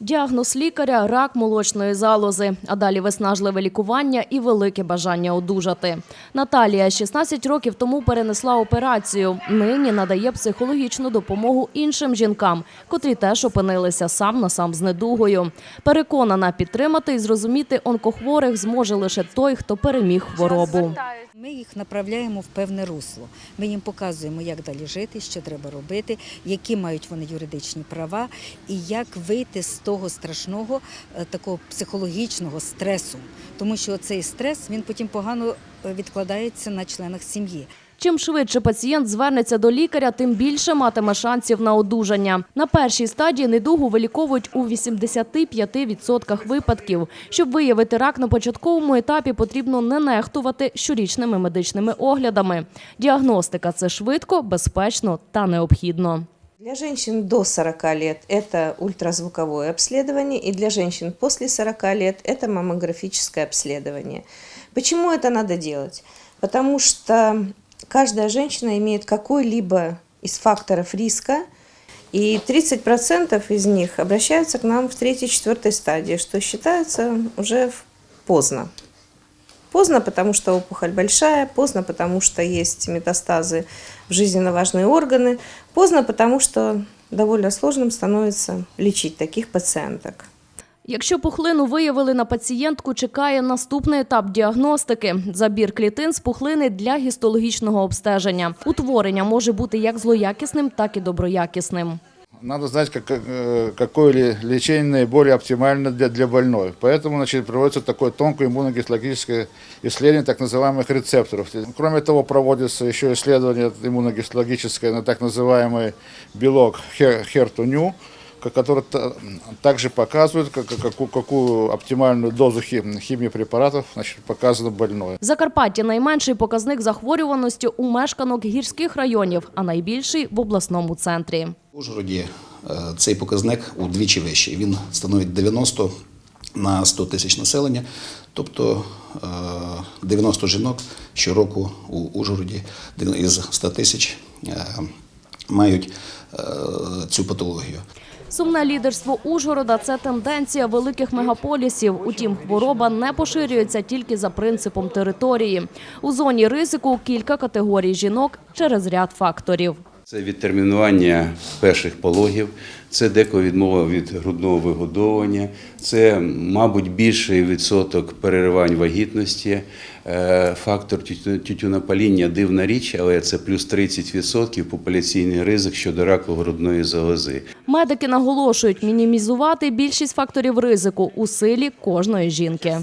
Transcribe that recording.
Діагноз лікаря рак молочної залози, а далі виснажливе лікування і велике бажання одужати. Наталія 16 років тому перенесла операцію. Нині надає психологічну допомогу іншим жінкам, котрі теж опинилися сам на сам з недугою. Переконана, підтримати і зрозуміти онкохворих зможе лише той, хто переміг хворобу. Ми їх направляємо в певне русло. Ми їм показуємо, як далі жити, що треба робити, які мають вони юридичні права, і як вийти з того страшного е, такого психологічного стресу. Тому що цей стрес він потім погано е, відкладається на членах сім'ї. Чим швидше пацієнт звернеться до лікаря, тим більше матиме шансів на одужання. На першій стадії недугу виліковують у 85% випадків. Щоб виявити рак на початковому етапі, потрібно не нехтувати щорічними медичними оглядами. Діагностика це швидко, безпечно та необхідно. Для женщин до 40 лет это ультразвуковое обследование, и для женщин после 40 лет это маммографическое обследование. Почему это надо делать? Потому что каждая женщина имеет какой-либо из факторов риска, и 30% из них обращаются к нам в третьей-четвертой стадии, что считается уже поздно. Поздно, потому что опухоль большая, поздно, потому что есть метастазы в жизненно важные органы, поздно, потому что довольно сложным становится лечить таких пациенток. Якщо пухлину виявили на пацієнтку, чекає наступний етап діагностики – забір клітин з пухлини для гістологічного обстеження. Утворення може бути як злоякісним, так і доброякісним. Надо знать, как, э, какое ли лечение наиболее оптимально для, для больной. Поэтому значит, проводится такое тонкое иммуногистологическое исследование так называемых рецепторов. Кроме того, проводится еще исследование иммуногистологическое на так называемый белок хер- HER2-NEW, ко- который та- также показывает, как- какую, какую оптимальную дозу хим- химии препаратов значит, показано больной. В Закарпатті найменший показник захворюваності у мешканок гірських районів, а найбільший в обласному центрі. У Ужгороді е, цей показник удвічі вищий. Він становить 90 на 100 тисяч населення, тобто е, 90 жінок щороку у Ужгороді із 100 тисяч е, мають е, цю патологію. Сумне лідерство Ужгорода – це тенденція великих мегаполісів. Утім, хвороба не поширюється тільки за принципом території. У зоні ризику кілька категорій жінок через ряд факторів. Це відтермінування перших пологів, це деко відмова від грудного вигодовування, це, мабуть, більший відсоток переривань вагітності, е, фактор тютю- тютюнопаління – дивна річ, але це плюс 30% популяційний ризик щодо раку грудної залози. Медики наголошують мінімізувати більшість факторів ризику у силі кожної жінки.